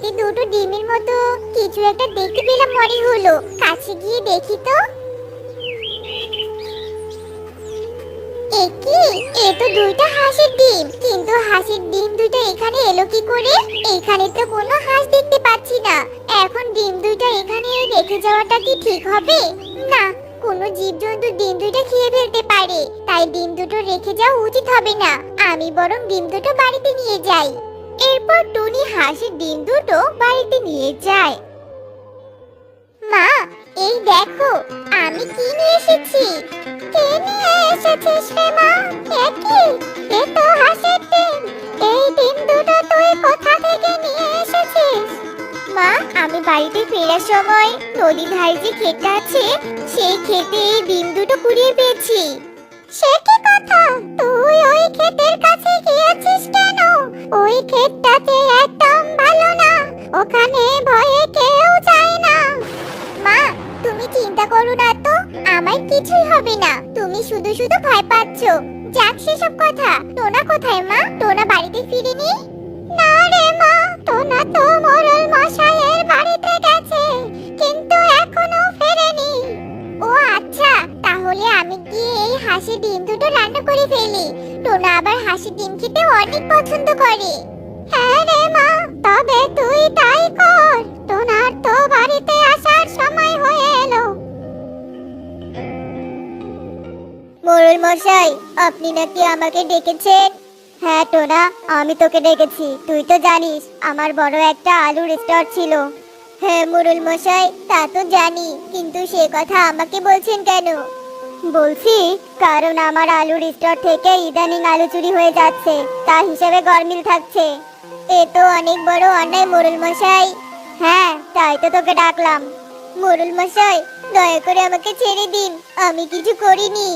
বাড়িতে দুটো ডিমের মতো কিছু একটা দেখতে পেলাম মনে হলো। কাছে গিয়ে দেখি তো। এ কি? এ তো দুইটা হাঁসের ডিম। কিন্তু হাঁসের ডিম দুইটা এখানে এলো কি করে? এখানে তো কোনো হাঁস দেখতে পাচ্ছি না। এখন ডিম দুইটা এখানে রেখে যাওয়াটা কি ঠিক হবে? না, কোনো জীবজন্তু ডিম দুটো খেয়ে ফেলতে পারে। তাই ডিম দুটো রেখে যাওয়া উচিত হবে না। আমি বরং ডিম দুটো বাড়িতে নিয়ে যাই। এরপর টুনি হাঁসের ডিম দুটো বাড়িতে নিয়ে যায়। মা, এই দেখো, আমি কি নিয়ে এসেছি? কে নিয়ে এসেছিস রে মা? একই তো হাঁসের ডিম। এই ডিম দুটো তুই কোথা থেকে নিয়ে এসেছিস? মা, আমি বাড়িতে ফেরার সময় নদী ধারে যে আছে, সেই ক্ষেতে এই ডিম দুটো কুড়িয়ে পেয়েছি। সে কি কথা? তুই ওই ক্ষেতের কাছে গিয়েছিস কেন? ওই ক্ষেতটাতে একদম ভালো না। ওখানে ভয়ে কেউ যায় না। মা, তুমি চিন্তা করো না তো। আমার কিছুই হবে না। তুমি শুধু শুধু ভয় পাচ্ছ। যাক সেসব কথা। টোনা কোথায় মা? টোনা বাড়িতে ফিরেনি? না রে মা, টোনা তো মোরল মশাইয়ের বাড়িতে গেছে, কিন্তু এখনও ফেরেনি। ও আচ্ছা তাহলে আমি গিয়ে এই হাসি ডিম দুটো রান্না করে ফেলি। টোনা আবার হাসি ডিম খেতে অনেক পছন্দ করে। হ্যাঁ রে মা তবে তুই তাই কর। টোনার তো বাড়িতে আসার সময় হয়ে এলো। মোরল মশাই আপনি নাকি আমাকে ডেকেছেন? হ্যাঁ টোনা আমি তোকে ডেকেছি। তুই তো জানিস আমার বড় একটা আলুর স্টোর ছিল। হ্যাঁ মোরল মশাই তা তো জানি কিন্তু সে কথা আমাকে বলছেন কেন? বলছি, কারণ আমার আলুর স্টোর থেকে ইদানিং আলু চুরি হয়ে যাচ্ছে, তা হিসেবে গরমিল থাকছে। এ তো অনেক বড় অন্যায় মোরল মশাই হ্যাঁ তাই তো তোকে ডাকলাম। মোরল মশাই দয়া করে আমাকে ছেড়ে দিন, আমি কিছু করিনি।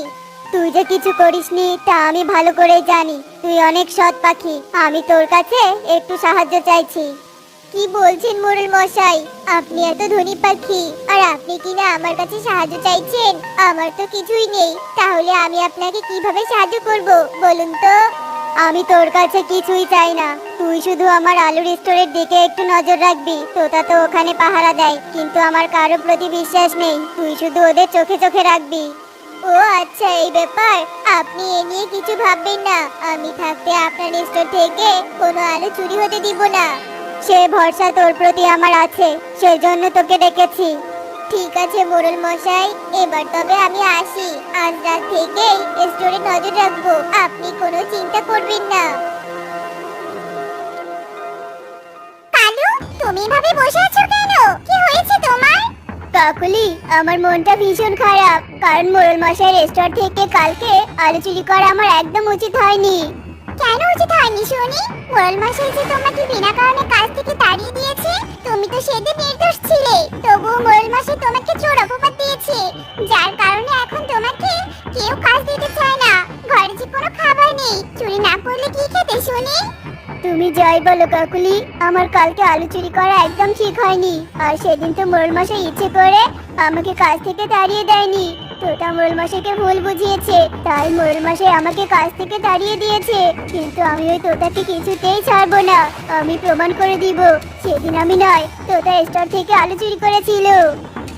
তুই যে কিছু করিসনি, তা আমি ভালো করে জানি। তুই অনেক সৎ পাখি, আমি তোর কাছে একটু সাহায্য চাইছি। কি বলছেন মোরল মশাই? আপনি এত ধনী পাখি, আর আপনি কি না আমার কাছে সাহায্য চাইছেন? আমার তো কিছুই নেই। তাহলে আমি আপনাকে কীভাবে সাহায্য করব? বলুন তো। আমি তোর কাছে কিছুই চাই না। তুই শুধু আমার আলুর স্টোরের দিকে একটু নজর রাখবি। তোতা তো ওখানে পাহারা দেয়, কিন্তু আমার কারও প্রতি বিশ্বাস নেই। তুই শুধু ওদের চোখে চোখে রাখবি। ও আচ্ছা এই ব্যাপার? আপনি এ নিয়ে কিছু ভাববেন না। আমি থাকতে আপনার স্টোর থেকে কোনো আলু চুরি হতে দিব না। সে ভরসা তোর প্রতি আমার আছে, সেজন্য তোকে ডেকেছি। ঠিক আছে মোরল মশাই, এবার তবে আমি আসি। আজ রাত থেকেই স্টোরে নজর রাখব, আপনি কোনো চিন্তা করবেন না। কালু, তুমি ভাবে বসে আছো কেন? কি হয়েছে তোমার? কাকুলি, আমার মনটা ভীষণ খারাপ, কারণ মোরল মশাই স্টোর থেকে কালকে আলু চুরি করা আমার একদম উচিত হয়নি। কেন উচিত হয়নি, শুনি? মোরল মশাই যে তোমাকে বিনা কারণে বলো কাকুলি, আমার কালকে আলু চুরি করা একদম ঠিক হয়নি। আর সেদিন তো মোরল মশাই ইচ্ছে করে আমাকে কাজ থেকে তাড়িয়ে দেয়নি। তোতা মোরল মশাইকে ভুল বুঝিয়েছে, তাই মোরল মশাই আমাকে কাজ থেকে তাড়িয়ে দিয়েছে। কিন্তু আমি ওই তোতাকে কিছুতেই ছাড়বো না, আমি প্রমাণ করে দিব। সেদিন আমি নয়, তোতা স্টোর থেকে আলু চুরি করেছিল।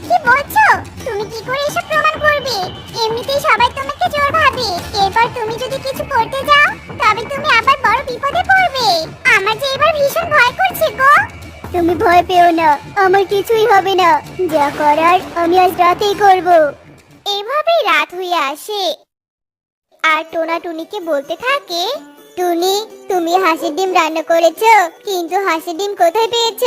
কি বলছো? তুমি কি করে এসব প্রমাণ করবে? এমনিতেই সবাই তোমাকে চোর ভাবে এরপর তুমি যদি কিছু করতে যাও তবে তুমি আবার বড় বিপদে পড়বে। আমার যে এবার ভীষণ ভয় করছে গো। তুমি ভয় পেও না আমার কিছুই হবে না। যা করার আমি আজ রাতেই করব। এভাবেই রাত হয়ে আসে। আর টোনা টুনিকে বলতে থাকে টুনি তুমি হাঁসের ডিম রান্না করেছ কিন্তু হাঁসের ডিম কোথায় পেয়েছ?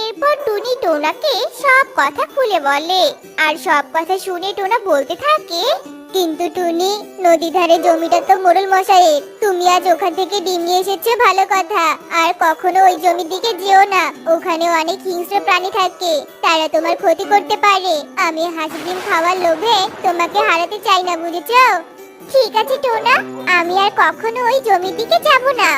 এরপর টুনি টোনাকে সব কথা খুলে বলে। আর সব কথা শুনে টোনা বলতে থাকে কিন্তু টুনি নদী ধারে জমিটা তো মোড়ল মশাইয়ের। তুমি আজ ওখান থেকে ডিম নিয়ে এসেছ, ভালো কথা। আর কখনো ওই জমির দিকে যেও না। ওখানে অনেক হিংস্র প্রাণী থাকে। তারা তোমার ক্ষতি করতে পারে। আমি হাসি ডিম খাওয়ার লোভে তোমাকে হারাতে চাই না, বুঝেছ? ঠিক আছে, টোনা। আমি আর কখনো ওই জমির দিকে যাব না।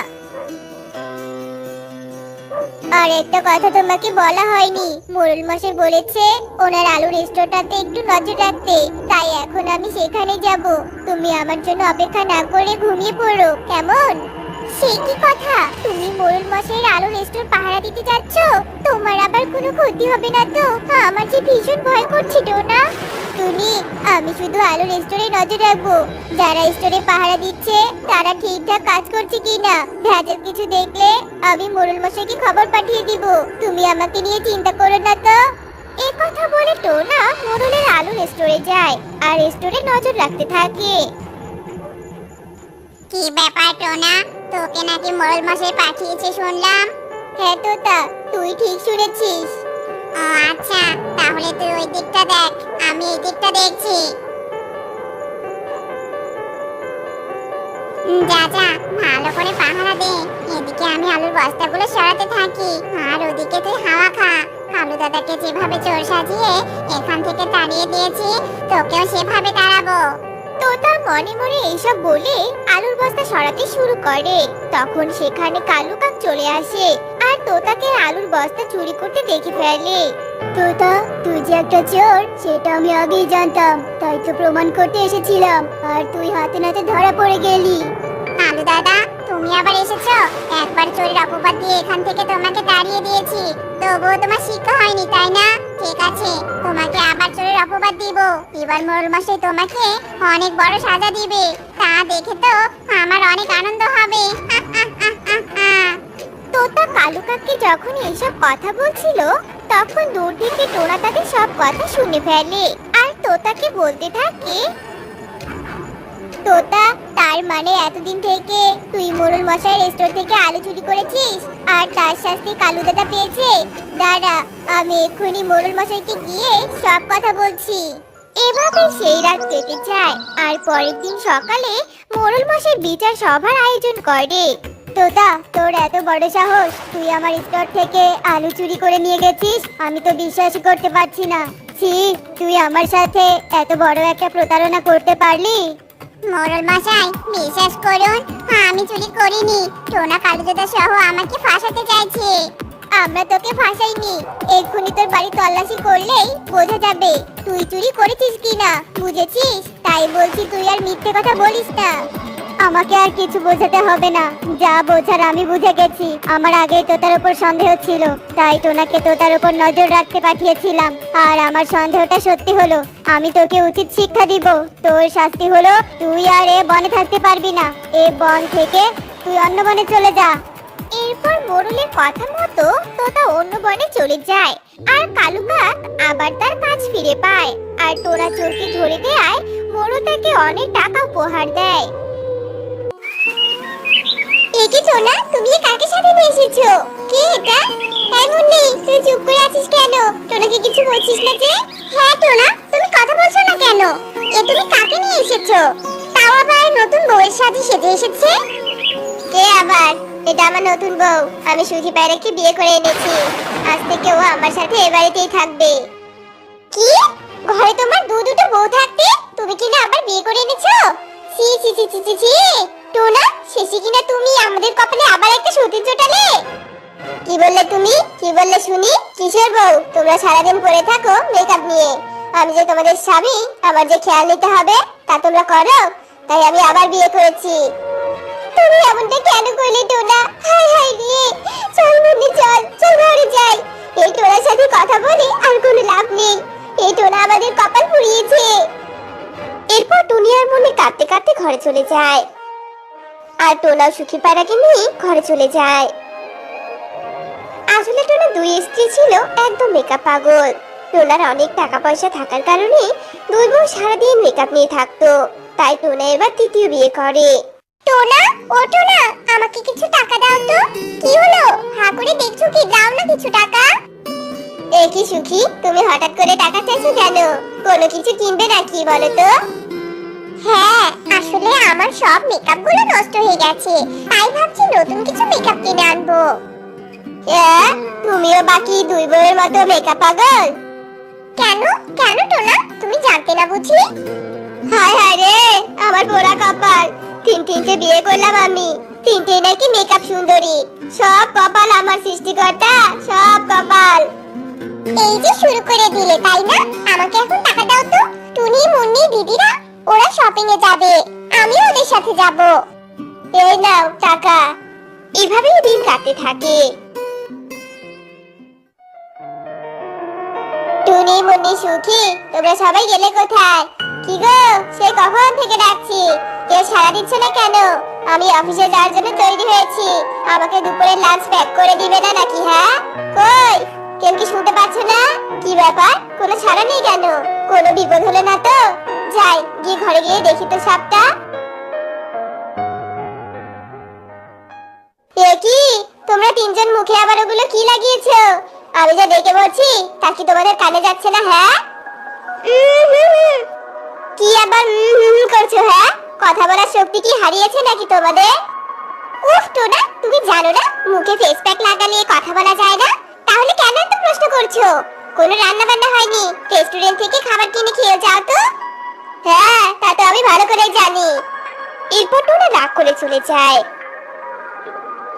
আর একটা কথা তোমাকে বলা হয়নি। মোরল মশাই বলেছে, ওনার আলুর স্টোরটাতে একটু নজর রাখতে। তাই এখন আমি সেখানে যাব। তুমি আমার জন্য অপেক্ষা না করে ঘুমিয়ে পড়ো, কেমন? সে কি কথা? তুমি মোরল মশাইয়ের আলো রেস্টোর পাহারা দিতে যাচ্ছ? তোমার আবার কোনো ক্ষতি হবে না তো? আমার যে ভীষণ ভয় করছে টোনা টুনি আমি শুধু আলো রেস্টোরে নজর রাখব। যারা স্টোরে পাহারা দিচ্ছে তারা ঠিকঠাক কাজ করছে কিনা? ভেজাল কিছু দেখলে আমি মোরল মশাইকে খবর পাঠিয়ে দিব। তুমি আমাকে নিয়ে চিন্তা করো না তো। এ কথা বলে টোনা মোরলের আলো রেস্টোরে যায় আর স্টোরে নজর রাখতে থাকে। কি ব্যাপার টোনা? তোকে নাকি মোরল মশাই পাঠিয়েছে শুনলাম। হ্যাঁ তোতা তুই ঠিক শুনেছিস। আচ্ছা তাহলে তুই ওই দিকটা দেখ। আমি এই দিকটা দেখছি। যা যা, ভালো করে পাহারা দে। এদিকে আমি আলুর বস্তাগুলো সরাতে থাকি, আর ওদিকে তুই হাওয়া খা। কালু দাদাকে যেভাবে চোর সাজিয়ে এখান থেকে তাড়িয়ে দিয়েছি, তোকেও সেভাবে তাড়াবো। তোতা মনে মনে এইসব বলে আলুর বস্তা সরাতে শুরু করে। তখন সেখানে কালু কাক চলে আসে আর তোতাকে আলুর বস্তা চুরি করতে দেখে ফেলে। তোতা, তুই যে একটা চোর, সেটা আমি আগেই জানতাম, তাই তো প্রমাণ করতে এসেছিলাম, আর তুই হাতে নাতে ধরা পড়ে গেলি। কালু দাদা, তুমি আবার এসেছ? একবার চোরের অপবাদ দিয়ে এখান থেকে তোমাকে তাড়িয়ে দিয়েছি। তবুও তোমার শিক্ষা হয়নি, তাই না? ঠিক আছে, তোমাকে আবার চোরের অপবাদ দিব। এবার মোরল মশাই তোমাকে অনেক বড় সাজা দিবে। তা দেখে তো আমার অনেক আনন্দ হবে। তোতা কালু কাককে যখন এইসব কথা বলছিল, তখন দূর থেকে টোনা তাদের সব কথা শুনে ফেলে। আর তোতাকে বলতে থাকে, তোতা তার মানে এতদিন থেকে তুই মোরল মশাই স্টোর থেকে আলু চুরি করেছিস? আর তার শাস্তি কালু দাদা পেয়েছে? দাদা আমি এক্ষুনি মোরল মশাইকে গিয়ে সব কথা বলছি। এভাবে সেই রাত কেটে যায়, আর পরের দিন সকালে মোরল মশাই বিচার সভার আয়োজন করে। তোতা, তোর এত বড় সাহস, তুই আমার স্টোর থেকে আলু চুরি করে নিয়ে গেছিস? আমি তো বিশ্বাসই করতে পারছি না। ছি, তুই আমার সাথে এত বড় একটা প্রতারণা করতে পারলি? মোরল মশাই, বিশ্বাস করুন, আমি চুরি করিনি। টোনা কালুদাদা সহ আমাকে ফাঁসাতে চাইছে। আমরা তোকে ফাঁসাইনি। এক্ষুনি তোর বাড়ি তল্লাশি করলেই বোঝা যাবে তুই চুরি করেছিস কিনা। বুঝেছিস? তাই বলছি তুই আর মিথ্যে কথা বলিস না। আমাকে আর কিছু বোঝাতে হবে না। যা বোঝার আমি বুঝে গেছি। আমার আগেই তোতার উপর সন্দেহ ছিল। তাই তোনাকে তোতার উপর নজর রাখতে পাঠিয়েছিলাম। আর আমার সন্দেহটা সত্যি হলো। আমি তোকে উচিত শিক্ষা দিব। তোর শাস্তি হলো তুই আর এ বনে থাকতে পারবি না। এ বন থেকে তুই অন্য বনে চলে যা। এরপর মোরলের কথা মতো তোতা অন্য বনে চলে যায়। আর কালু কাক আবার তার কাজ ফিরে পায়। আর তোরা চোরকে ধরে দেয় মোরল তাকে অনেক টাকা উপহার দেয়। একে টোনা তুমি কাকে সাথে নিয়ে এসেছ? কে এটা? হ্যাঁ মুন্নি তুই চুপ করে আছিস কেন? টোনাকে কিছু বলছিস না যে? হ্যাঁ টোনা তুমি কথা বলছো না কেন? এ তুমি কাকে নিয়ে এসেছ? তাও আবার নতুন বউয়ের সাথে সেজে এসেছে? কে আবার? এটা আমার নতুন বউ, আমি সুজি পায়রাকে বিয়ে করে এনেছি। আজ থেকে ও আমার সাথে এ বাড়িতেই থাকবে। কি? ঘরে তোমার দু দুটো বউ থাকতে? তুমি কি না আবার বিয়ে করে এনেছো? সি সি সি সি সি টোনা শেষে কিনা তুমি আমাদের কপালে আবার একটা জোটালে কি বললে তুমি? কি বললে শুনি? বউ, তোমরা সারাদিন পরে থাকো মেকআপ নিয়ে। আমি যে তোমাদের স্বামী, আমার যে খেয়াল নিতে হবে, তা তোমরা করো। তাই আমি আবার বিয়ে করেছি। তুমি এমনটা কেন করলে টোনা? হাই হাই রে! চল চল চল ঘরে যাই। এই টোনার সাথে কথা বলে আর কোনো লাভ নেই। এই টোনা আমাদের কপাল পুড়িয়েছে। এরপর দুনিয়ার মনে কাঁদতে কাঁদতে ঘরে চলে যায়। আর টোনাও সুখী পায়রাকে নিয়ে ঘরে চলে যায়। আসলে টোনা দুই স্ত্রী ছিল একদম মেকআপ পাগল। টোনার অনেক টাকা পয়সা থাকার কারণে দুই বউ সারাদিন মেকআপ নিয়ে থাকতো। তাই টোনা এবার তৃতীয় বিয়ে করে। টোনা, ও টোনা, আমাকে কিছু টাকা দাও তো। কি হলো? হা করে দেখছ কি? দাও না কিছু টাকা। এ কি সুখী, তুমি হঠাৎ করে টাকা চাইছো কেন? কোনো কিছু কিনবে নাকি বলো তো? হ্যাঁ আসলে আমার সব মেকআপগুলো নষ্ট হয়ে গেছে। তাই ভাবছি নতুন কিছু মেকআপ কিনে আনব। তুমিও বাকি দুই বউয়ের মতো মেকআপ পাগল? কেন? কেন টোনা? তুমি জানতে না বুঝি? হায় হায় রে, আমার পোড়া কপাল। তিন তিনটে বিয়ে করলাম আমি। তিনটে নাকি মেকআপ সুন্দরী। সব কপাল আমার সৃষ্টিকর্তা, সব কপাল। এই যে শুরু করে দিলে, তাই না? আমাকে এখন টাকা দাও তো। টুনি, মুন্নি, দিদিরা ওরা শপিং এ যাবে। আমিও ওদের সাথে যাব। এই নাও, টাকা। এভাবেই দিন কাটতে থাকে। টুনি, মুন্নি, সুখী, তোমরা সবাই গেলে কোথায়? কি গো, সে কখন থেকে ডাকছি? কেউ সারা দিচ্ছে না কেন? আমি অফিসে যাওয়ার জন্য তৈরি হয়েছি। আমাকে দুপুরে লাঞ্চ প্যাক করে দিবে না নাকি হ্যাঁ? কই? কেউ কি শুনতে পাচ্ছ না? কি ব্যাপার? কোনো সাড়া নেই কেন? কোনো বিপদ হলো না তো? যাই, গিয়ে ঘরে গিয়ে দেখি তো সবটা এ কি? তোমরা তিনজন মুখে আবার ওগুলো কি লাগিয়েছো? আমি যা দেখে বলছি, তা কি তোমাদের কানে যাচ্ছে না হ্যাঁ। কি আবার করছ হ্যাঁ? কথা বলার শক্তি কি হারিয়েছে নাকি তোমাদের? উফ, টোনা, তুমি জানো না, মুখে ফেস প্যাক লাগালে কথা বলা যায় না? তাহলে কেন এত প্রশ্ন করছ? কোনো রান্না বান্না হয়নি। রেস্টুরেন্ট থেকে খাবার কিনে খেয়ে যাও তো। হ্যাঁ তা তো আমি ভালো করে জানি। এরপর টোনা রাগ করে চলে যায়।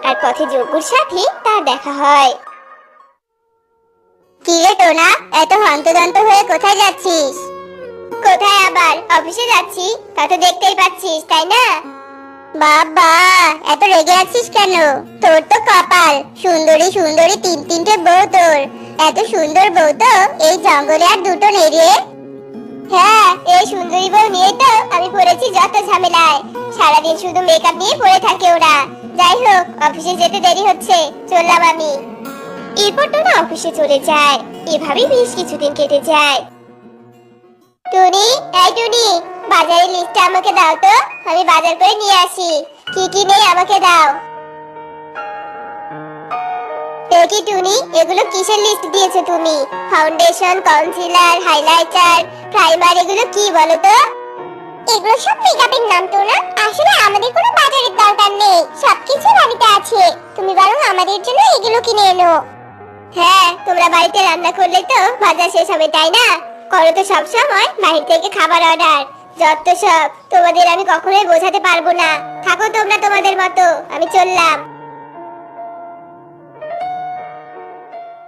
আর পথে যজ্ঞর সাথে তার দেখা হয়। টোনা, এত হন্তদন্ত হয়ে কোথায় যাচ্ছিস? কোথায় আবার? অফিসে যাচ্ছি, তা তো দেখতেই পাচ্ছিস, তাই না? বাবা, এত রেগে আছিস কেন? তোর তো কপাল, সুন্দরী সুন্দরী তিন তিনটে বউ তোর। এত সুন্দর বউ তো, এই জঙ্গলে আর দুটো নেই রে। হ্যাঁ এই সুন্দরী বউ নিয়ে তো আমি পড়েছি যত ঝামেলায়। সারাদিন শুধু মেকআপ নিয়ে পড়ে থাকে ওরা। যাই হোক, অফিসে যেতে দেরি হচ্ছে, চললাম আমি। এরপর তো না অফিসে চলে যায়, এভাবেই বেশ কিছুদিন কেটে যায়। টুনি, এই টুনি, বাজারের লিস্টটা আমাকে দাও তো, আমি বাজার করে নিয়ে আসি। কি কি নেই আমাকে দাও। দেখি টুনি, এগুলো কিসের লিস্ট দিয়েছ তুমি? ফাউন্ডেশন কনসিলার হাইলাইটার প্রাইমার এগুলো কি বলো তো? এগুলো সব মেকআপের নাম তো না? আসলে আমাদের কোনো বাজারের দরকার নেই। সবকিছু বাড়িতে আছে। তুমি বরং আমাদের জন্য এগুলো কিনে এনো। হ্যাঁ তোমরা বাড়িতে রান্না করলে তো বাজার শেষ হবে, তাই না? করো তো সব সময়, বাহির থেকে খাবার অর্ডার যত সব, তোমাদের আমি কখনোই বোঝাতে পারব না। থাকো তোমরা তোমাদের মতো, আমি চললাম।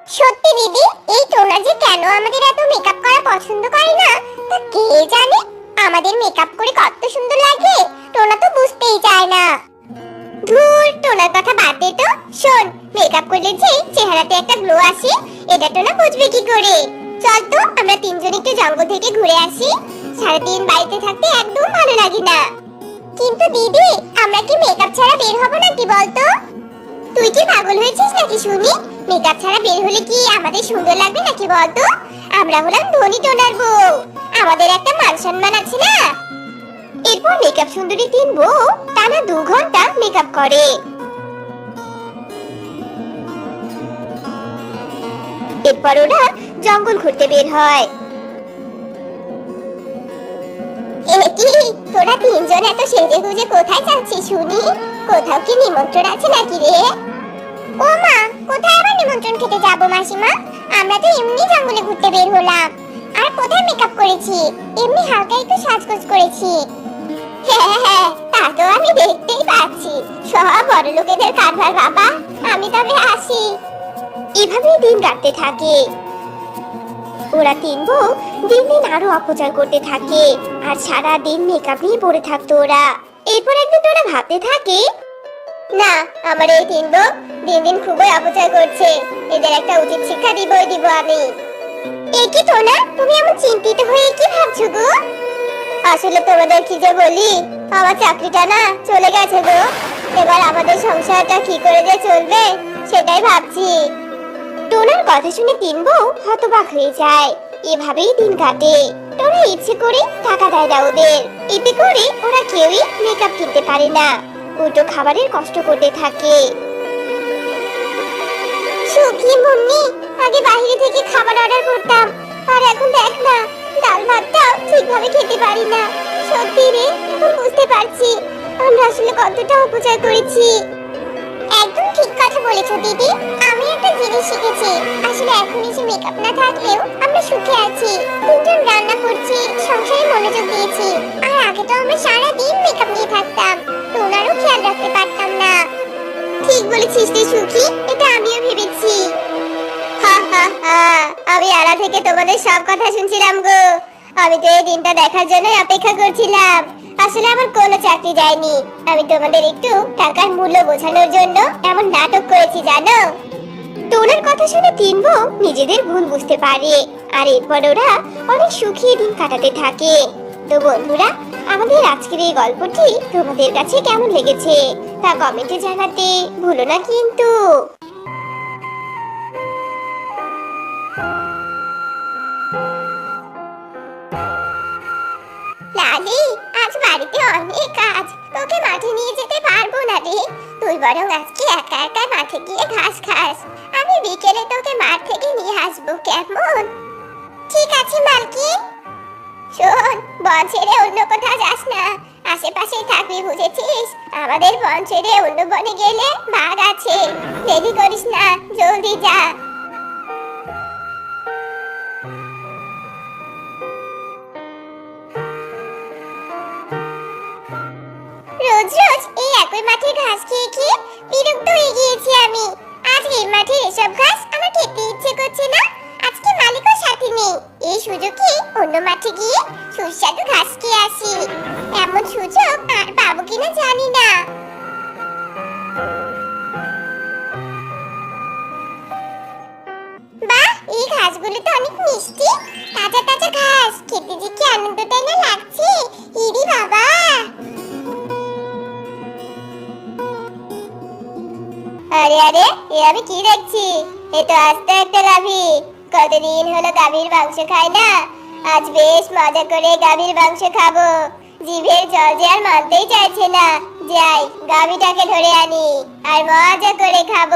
সত্যি দিদি, এই টোনা যে কেন আমাদের এত মেকআপ করা পছন্দ করে না? তা কে জানে? আমাদের মেকআপ করে কত সুন্দর লাগে টোনা তো বুঝতেই চায় না। ধুর, টোনার কথা বাদ দে তো। শোন মেকআপ করলে যে চেহারাতে একটা গ্লো আসে, এটা টোনা বুঝবে কি করে? চল তো, আমরা তিনজন একটু জঙ্গল থেকে ঘুরে আসি। সারাদিন বাড়িতে থাকতে একদম ভালো লাগে না। কিন্তু দিদি, আমরা কি মেকআপ ছাড়া বের হব নাকি বলতো? তুই কি পাগল হয়েছিস নাকি শুনি? মেকআপ ছাড়া বের হলে কি আমাদের সুন্দর লাগবে নাকি বলতো? আমরা হলাম ধনী টোনার বউ। আমাদের একটা মান সম্মান আছে না? এরপর মেকআপ সুন্দরী তিন বউ টানা দু ঘণ্টা মেকআপ করে। এরপর ওরা জঙ্গল ঘুরতে বের হয়। তোরা তিনজন এত সেজে গুজে কোথায় যাচ্ছিস শুনি? কোথাও কি নিমন্ত্রণ আছে নাকি রে? ও মা নিমন্ত্রণ খেতে যাব, মাসিমা। আমরা তো এমনি জঙ্গলে ঘুরতে বের হলাম। আর কোথায় মেকআপ করেছি? এমনি হালকা একটু সাজগোজ করেছি। হ্যাঁ হ্যাঁ তা তো আমি দেখতেই পাচ্ছি। সব বড় লোকেদের কারবার, বাবা। আমি তবে আসি। এভাবেই দিন কাটতে থাকে। ওরা তিন বউ দিন দিন আরও অপচার করতে থাকে। আর সারা দিন মেকআপ নিয়ে পড়ে থাকতো ওরা। এরপর একদিন তোরা ভাবতে থাকে না, আমার এই তিন বউ দিন দিন খুবই অপচয় করছে। এদের একটা উচিত শিক্ষা দিবই, দিব আমি। এ কি তোনা তুমি এমন চিন্তিত হয়ে কি ভাবছ গো? আসলে তোমাদের কি যে বলি, আমার চাকরিটা না চলে গেছে গো। এবার আমাদের সংসারটা কি করে যে চলবে, সেটাই ভাবছি। টোনার কথা শুনে তিন বউ হতবাক হয়ে যায়। এভাবেই দিন কাটে। টোনা ইচ্ছে করে টাকা দেয় না ওদের। এতে করে ওরা কেউই মেকআপ কিনতে পারে না। উল্টো খাবারের কষ্ট করতে থাকে। সুখী মুন্নি আগে বাইরে থেকে খাবার অর্ডার করতাম, আর এখন দেখ না, ডাল ভাতটাও ঠিকভাবে খেতে পারি না। সত্যি রে, এখন বুঝতে পারছি, আমরা আসলে কতটা অপচয় করেছি। একদম ঠিক কথা বলেছ, দিদি। আমি একটা জিনিস শিখেছি, আসলে এখন এসে মেকআপ না থাকলেও আমরা সুখে আছি। তিনজন রান্না করছি, সংসারে মনোযোগ দিয়েছি, আর আগে তো আমরা সারা দিন মেকআপ নিয়ে থাকতাম। টোনারও খেয়াল রাখতে পারতাম না। ঠিক বলেছিস রে সুখী, এটা আমিও ভেবেছি। হা হা হা, আমি আড়া থেকে তোমাদের সব কথা শুনছিলাম গো। আমি তো এই দিনটা দেখার জন্যই অপেক্ষা করছিলাম। আসলে আমার কোনো চাকরি যায়নি। আমি তোমাদের একটু টাকার মূল্য বোঝানোর জন্য এমন নাটক করেছি, জানো? টোনার কথা শুনে তিন বউ নিজেদের ভুল বুঝতে পারে। আর এরপর ওরা অনেক সুখী দিন কাটাতে থাকে। তো বন্ধুরা, আমাদের আজকের এই গল্পটি তোমাদের কাছে কেমন লেগেছে তা কমেন্টে জানাতে ভুলো না কিন্তু। আজ বাড়িতে অনেক কাজ। তোকে মাঠে নিয়ে যেতে পারব না রে। তুই বরং আজকে একা একা মাঠে গিয়ে ঘাস খাস। আমি বিকেলে তোকে মাঠ থেকে নিয়ে আসব, কেমন? ঠিক আছে, মালকিন। শোন, বন ছেড়ে অন্য কোথাও যাস না। আশেপাশেই থাকবি, বুঝেছিস? আমাদের বন ছেড়ে অন্য বনে গেলে বাঘ আছে। দেরি করিস না, জলদি যা। রোজ রোজ এই একই মাঠে ঘাস খেয়ে খেয়ে বিরক্ত হয়ে গিয়েছি আমি। আজ এই মাঠে এসব ঘাস আমার খেতে ইচ্ছে করছে না। আজকে মালিকও সাথে নেই। এই সুযোগে অন্য মাঠে গিয়ে সুস্বাদু ঘাস খেয়ে আসি। এমন সুযোগ আর পাবো কিনা জানি না। এই তো অনেক মিষ্টি। ঘাস। খেতে লাগছে? আরে আরে এ আমি কি দেখছি? এ তো আস্তে একটা গাভী কতদিন হলো গাভীর মাংস খাই না? আজ বেশ মজা করে গাভীর মাংস খাব। জিভের জল যে আর মানতেই চাইছে না। যাই, গাভীটাকে ধরে আনি আর মজা করে খাব।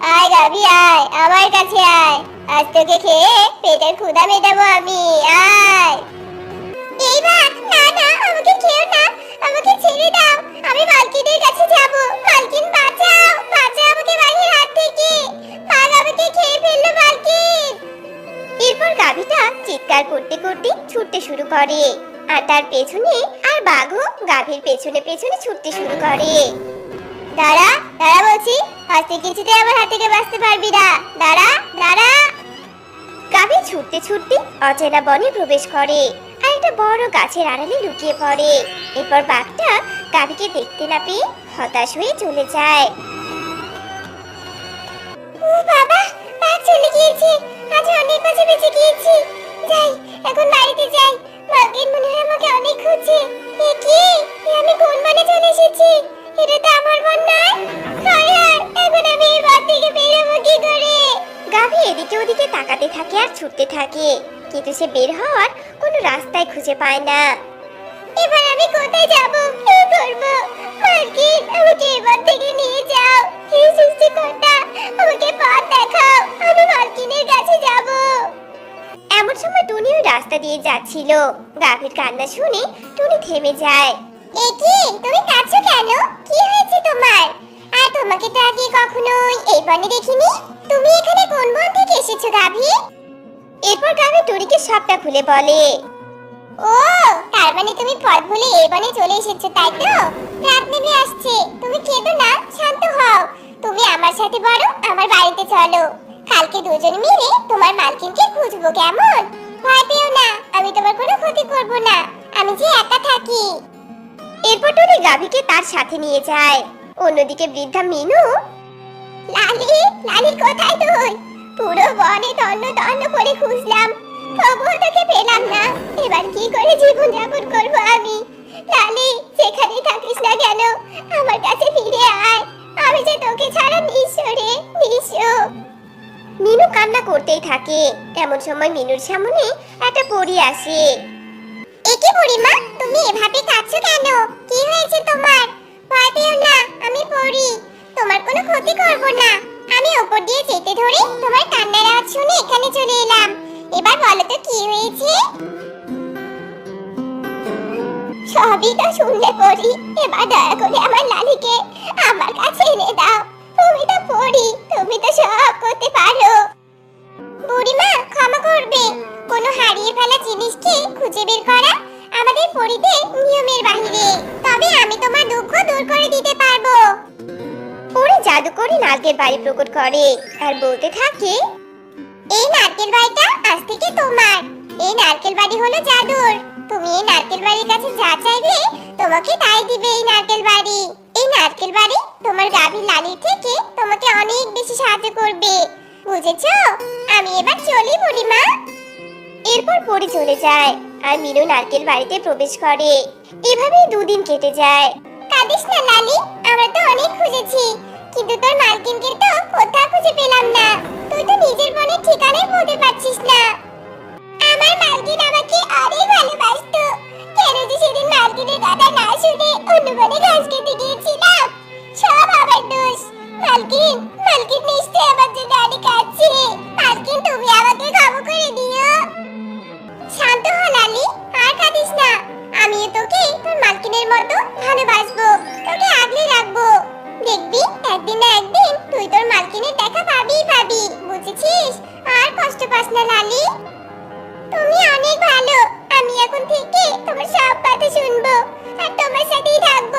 আয় গাভী, আয়, আমার কাছে আয়। আজ তোকে খেয়ে পেটের ক্ষুধা মেটাবো আমি। আয়। এই ভাগ না না, আমাকে খেও না। আমাকে ছেড়ে দাও। আমি মালকিনের কাছে যাব। মালকিন, বাঁচাও। বাঁচাও আমাকে বাঘের হাত থেকে। বাঘ আমাকে খেয়ে ফেলল মালকিন। এরপর গাভীটা চিৎকার করতে করতে ছুটতে শুরু করে। আর তার পেছনে আর বাঘও গাভীর পেছনে পেছনে ছুটতে শুরু করে। দাঁড়া দাঁড়া বলছি আজকে কিছুতে আমার হাত থেকে বাঁচতে পারবি না। দাঁড়া দাঁড়া। গাভী ছুটতে ছুটতে অচেনা বনে প্রবেশ করে। আর একটা বড় গাছের আড়ালে লুকিয়ে পড়ে। এরপর বাঘটা গাভীকে দেখতে না পেয়ে হতাশ হয়ে চলে যায়। ও বাবা, বাঘ চলে গিয়েছে। আজ অনেক মাঝে বেঁচে গিয়েছি। যাই, এখন বাড়িতে যাই। মালকিন মনে হয় আমাকে অনেক খুঁজছে। এ কি? আমি কোন বনে চলে এসেছি? এটা তো আমার বন নয়। এখন আমি এই বন থেকে বেরোবো কি করে? গাভী এদিকে ওদিকে তাকাতে থাকে আর ছুটতে থাকে। কিন্তু সে বের হওয়ার কোনো রাস্তায় খুঁজে পায় না। এবার আমি কোথায় যাব? কি করব মালকিন আমাকে এবার থেকে নিয়ে যাও। হে সৃষ্টিকর্তা, আমাকে পথ দেখাও। আমি মালকিনের কাছে যাব। এমন সময় টুনি রাস্তা দিয়ে যাচ্ছিল। গাভীর কান্না শুনে টুনি থেমে যায়। এ তুমি কাঁদছো কেন? কি হয়েছে তোমার? আর তোমাকে তো আগে কখনোই এই বনে দেখিনি। তুমি এখানে কোন বন থেকে এসেছ, গাভী? এরপর গাভী টুনিকে সবটা খুলে বলে, ও, তার মানে তুমি পথ ভুলে এই বনে চলে এসেছ, তাই তো? রাত নেমে আসছে, তুমি কেঁদো না, শান্ত হও। তুমি আমার সাথে বড়, আমার বাড়িতে চলো। কালকে দুজন মিলে তোমার মালকিনকে খুঁজবো, কেমন? ভয় পেও না, আমি তোমার কোনো ক্ষতি করব না, আমি যে একা থাকি। এরপর টুনি গাভীকে তার সাথে নিয়ে যায়। অন্যদিকে বৃদ্ধা মিনু লালি লালি কোথায় তুই পুরো বনে তন্ন তন্ন করে খুঁজলাম। তবুও তোকে পেলাম না। এবার কি করে জীবন যাপন করব আমি? লালি যেখানে থাকিস না কেন, আমার কাছে ফিরে আয়। আমি যে তোকে ছাড়া নিঃস্ব রে নিঃস্ব। মিনু কান্না করতেই থাকে। এমন সময় মিনুর সামনে একটা পরি আসে। একে বুড়িমা তুমি এভাবে কাঁদছো কেন? কি হয়েছে তোমার? ভয় পেও না, আমি পড়ি। তোমার কোনো ক্ষতি করব না। আমি ওপর দিয়ে যেতে ধরে তোমার কান্নার আওয়াজ শুনে এখানে চলে এলাম। এবার বলো তো কি হয়েছে? সবই তো শুনলে পড়ি। এবার দয়া করে আমার লালিকে আমার কাছে এনে দাও। তুমি তো পড়ি, তুমি তো সব করতে পারো। বুড়িমা, ক্ষমা করবে। কোনো হারিয়ে ফেলা জিনিসকে খুঁজে বের করা আমাদের পরিদের নিয়মের বাহিরে। তবে আমি তোমার দুঃখ দূর করে দিতে পারব। পরে জাদু করে নারকেল বাড়ি প্রকট করে। আর বলতে থাকে, এই নারকেল বাড়িটা আজ থেকে তোমার। এই নারকেল বাড়ি হলো জাদুর। তুমি এই নারকেল বাড়ির কাছে যা চাইবে, তোমাকে তাই দিবে এই নারকেল বাড়ি। এই নারকেল বাড়ি তোমার গাভীর লালির থেকে তোমাকে অনেক বেশি সাহায্য করবে। বুঝেছ? আমি এবার চলি বুড়িমা এরপর পরি চলে যায় আর মিনু নারকেল বাড়িতে প্রবেশ করে। এভাবেই দুদিন কেটে যায়। কাঁদিস না, লালি। আমরা তো অনেক খুঁজেছি। কিন্তু তোর মালকিনকে তো কোথাও খুঁজে পেলাম না। তুই তো নিজের মনের ঠিকানাই বলতে পারছিস না। আমার মালকিন আমাকে অনেক ভালোবাসতো। কেন যে সেদিন মালকিনের কথা না শুনে অন্য বনে ঘাস খেতে গিয়েছিলাম? সব আমার দোষ। মালকিন মালকিন নিশ্চয়ই আমার জন্য অনেক কাঁদছে মালকিন তুমি আমাকে ক্ষমা করে দিও। শান্ত হ, লালি। আর কাঁদিস না। আমি তোকে তোর মালকিনের মতো ভালোবাসবো, তোকে আগলে রাখব। দেখবি, একদিন না একদিন তুই তোর মালকিনের দেখা পাবিই পাবি। বুঝেছিস? আর কষ্ট পাস না, লালি। তুমি অনেক ভালো। আমি এখন থেকে তোমার সব কথা শুনব আর তোমার সাথেই থাকব।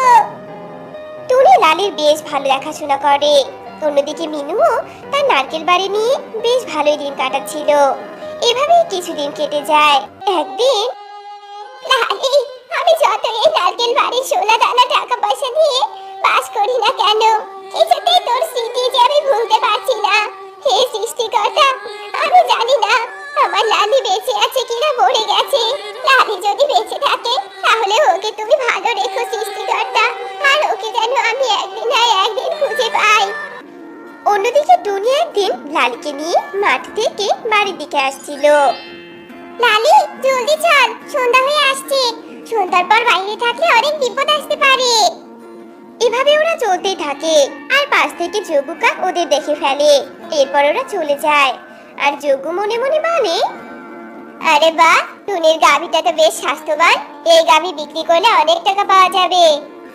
টুনি লালির বেশ ভালো দেখাশোনা করে। অন্যদিকে মিনুও তার নারকেল বাড়ি নিয়ে বেশ ভালোই দিন কাটাচ্ছিল। এভাবেই কিছুদিন কেটে যায়। একদিন যত নারকেল বাড়ির সোনা দানা টাকা পয়সা দিয়ে বাস করি না কেন? কিছুতেই তোর স্মৃতি যে আমি ভুলতে পারছি না। হে সৃষ্টিকর্তা, আমি জানি না আমার লালি বেঁচে আছে কিনা, মরে গেছে। লালি যদি বেঁচে থাকে, তাহলে ওকে তুমি ভালো রেখো সৃষ্টিকর্তা। আর ওকে যেন আমি একদিন না একদিন খুঁজে পাই। অন্যদিকে টুনি একদিন লালিকে নিয়ে মাঠ থেকে বাড়ির দিকে আসছিল। লালি, জলদি চল, সন্ধ্যা হয়ে আসছে। সন্ধ্যার পর বাইরে থাকলে অনেক বিপদ আসতে পারে। এভাবে ওরা চলতেই থাকে। আর পাশ থেকে যোগুকা ওদের দেখে ফেলে। এরপর ওরা চলে যায়। আর যোগ্য মনে মনে বলে আরে বাহ, টুনির গাভীটা তো বেশ স্বাস্থ্যবান। এই গাভী বিক্রি করলে অনেক টাকা পাওয়া যাবে।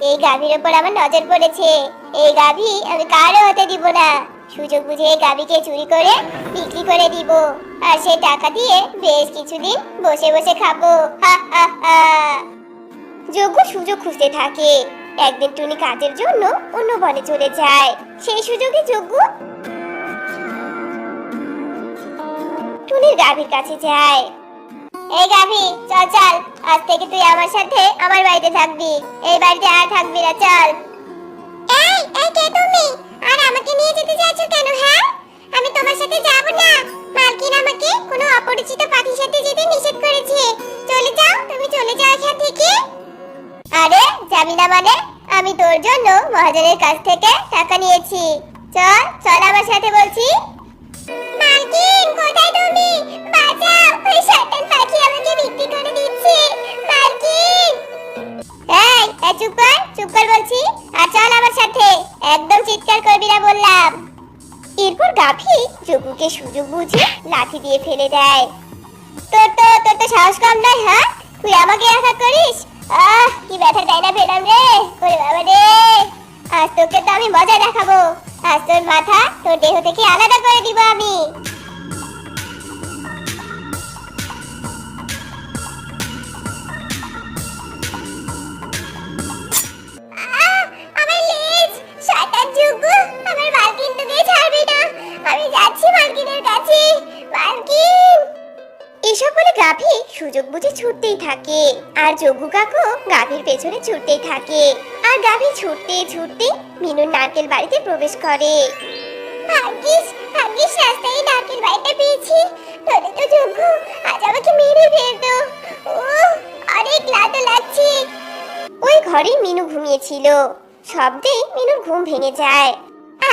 এই গাভীর উপর আমার নজর পড়েছে। এই গাভী আমি কারও হতে দিব না। সুযোগ বুঝে গাভীকে চুরি করে বিক্রি করে দিব। আর সেই টাকা দিয়ে বেশ কিছুদিন বসে বসে খাব। যোগ্য সুযোগ খুঁজতে থাকে। একদিন টুনি কাজের জন্য অন্য বনে চলে যায়। সেই সুযোগে যোগ্য টুনির গাভীর কাছে যায়। এই গাভী, চল চল, আজ থেকে তুই আমার সাথে আমার বাড়িতে থাকবি। এই বাড়িতে আর থাকবি না, চল। এই এই কে তুমি? আর আমাকে নিয়ে যেতে চাইছ কেন হ্যাঁ? আমি তোমার সাথে যাব না। মালকিন আমাকে কোনো অপরিচিত পাখির সাথে যেতে নিষেধ করেছে। চলে যাও, তুমি চলে যাও এখান থেকে। আরে যাবি না মানে? আমি তোর জন্য মহাজনের কাছ থেকে টাকা নিয়েছি। চল চল আমার সাথে বলছি। মালকিন, কোথায় তুমি? বাঁচাও, ওই শয়তান পাখি আমাকে বিক্রি করে দিচ্ছে। মালকিন! তোর তো সাহস কম নয় হ্যাঁ? তুই আমাকে আঘাত করিস? আহ, কি ব্যথা দেয় না পেলাম রে। আজ তোকে তো আমি মজা দেখাবো। আজ তোর মাথা তোর দেহ থেকে আলাদা করে দিব আমি। মালকিন এসব বলে গাভী সুযোগ বুঝে ছুটতেই থাকে, আর যোগু কাকু গাভীর পেছনে ছুটতেই থাকে, আর গাভী ছুটতে ছুটতে মিনুর নারকেল বাড়িতে প্রবেশ করে। ভাগ্যিস ভাগ্যিস রাস্তায় নারকেল বাড়িটা পেয়েছি। নইলে তো যোগু আজ আমাকে মেরে ফেলতো। অনেক ক্লান্ত লাগছে। ওই ঘরে মিনু ঘুমিয়েছিল। শব্দে মিনুর ঘুম ভেঙে যায়।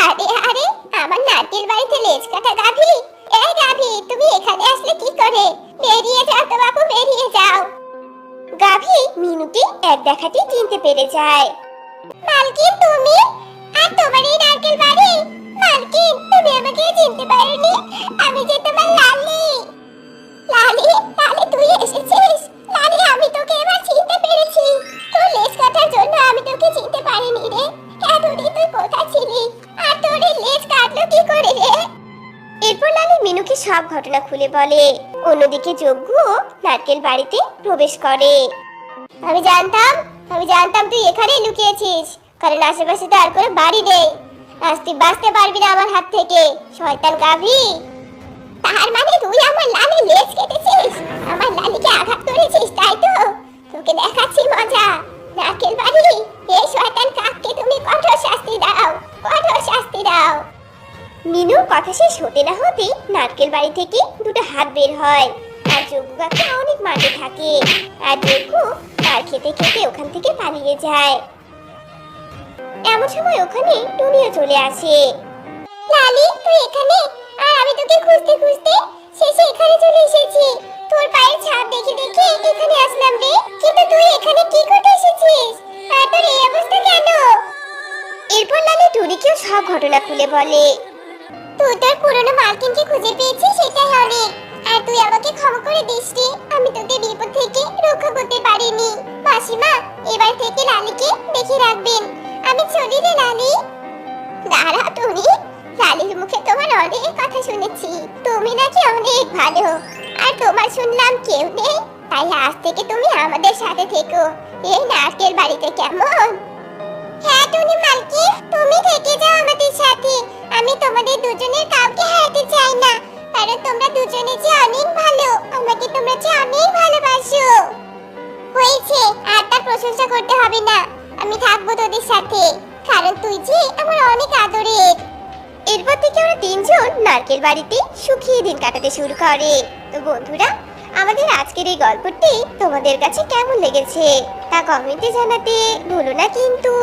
আরে আরে, আমার নারকেল বাড়িতে লেজ কাটা গাভী এক দেখাতেই চিনতে পেরে যায়। মালকিন, তুমি? আর তোমার এই নারকেল বাড়ি? মালকিন, তুমি আমাকে চিনতে পারোনি? আমি যে তোমার লালি। লালি লালি, তুই এসেছিস? লালি, আমি তোকে এবার চিনতে পেরেছি। তোর লেজ কাটার জন্য আমি তোকে চিনতে পারিনি রে। এতদিন তুই কোথায় ছিলি? আর তোর এই লেজ কাটলো কি করে রে? এরপর লালি মিনুকে সব ঘটনা খুলে বলে। অন্যদিকে যজ্ঞ নারকেল বাড়িতে প্রবেশ করে। আমি জানতাম আমি জানতাম তুই এখানেই লুকিয়েছিস। কারণ আশেপাশে তো আর কোনো বাড়ি নেই। আজ তুই বাঁচতে পারবি না আমার হাত থেকে, শয়তান গাভী। তার মানে তুই আমার লালি লেজ কেটেছিস? আমার লালিকে আঘাত করেছিস, তাই তো? তোকে দেখাচ্ছি মজা। নারকেল বাড়ি এই শয়তান, কাককে তুমি কঠোর শাস্তি দাও, কঠোর শাস্তি দাও। মিনুর কথা শেষ হতে না হতে নারকেল বাড়ি থেকে দুটো হাত বের হয়। আর যোগু কাকা অনেক মাঠে থাকে। আর যোগু তার খেতে খেতে ওখান থেকে পালিয়ে যায়। এমন সময় ওখানে টুনিও চলে আসে। লালি, তুই এখানে? আর আমি তোকে খুঁজতে খুঁজতে শেষে এখানে চলে এসেছি। তোর পায়ের ছাপ দেখে দেখে এখানে আসলাম রে। কিন্তু তুই এখানে কি করতে এসেছিস? আর তোর এই অবস্থা কেন? এরপর লালি টুনিকেও সব ঘটনা খুলে বলে। তুই তোর পুরনো মালকিনকে খুঁজে পেয়েছিস সেটাই অনেক। আর তুই আমাকে ক্ষমা করে দিস রে। আমি তোকে বিপদ থেকে রক্ষা করতে পারিনি। মাসিমা, এবার থেকে লালিকে দেখে রাখবেন। আমি চলি রে, লালি। দাঁড়া তুমি লালির মুখে তোমার অনেক কথা শুনেছি। তুমি নাকি অনেক ভালো। আর তোমার শুনলাম কেউ নেই। তাই আজ থেকে তুমি আমাদের সাথে থেকো। এই নারকেল বাড়িতে কেমন? হ্যাঁ টুনি মালকি, তুমি থেকে যাও আমাদের সাথে। আমি তোমাদের দুজনের কাউকে হারাতে চাই না। কারণ তোমরা দুজনে যে অনেক ভালো, আমাকে তোমরা যে অনেক ভালোবাসো। হয়েছে, আর তার প্রশংসা করতে হবে না। আমি থাকব তোদের সাথে, কারণ তুই যে আমার অনেক আদরের। এরপর থেকে ওরা তিনজন নারকেল বাড়িতে সুখী দিন কাটাতে শুরু করে। তো বন্ধুরা, আমাদের আজকের এই গল্পটি তোমাদের কাছে কেমন লেগেছে তা কমেন্টে জানাতে ভুলো না কিন্তু।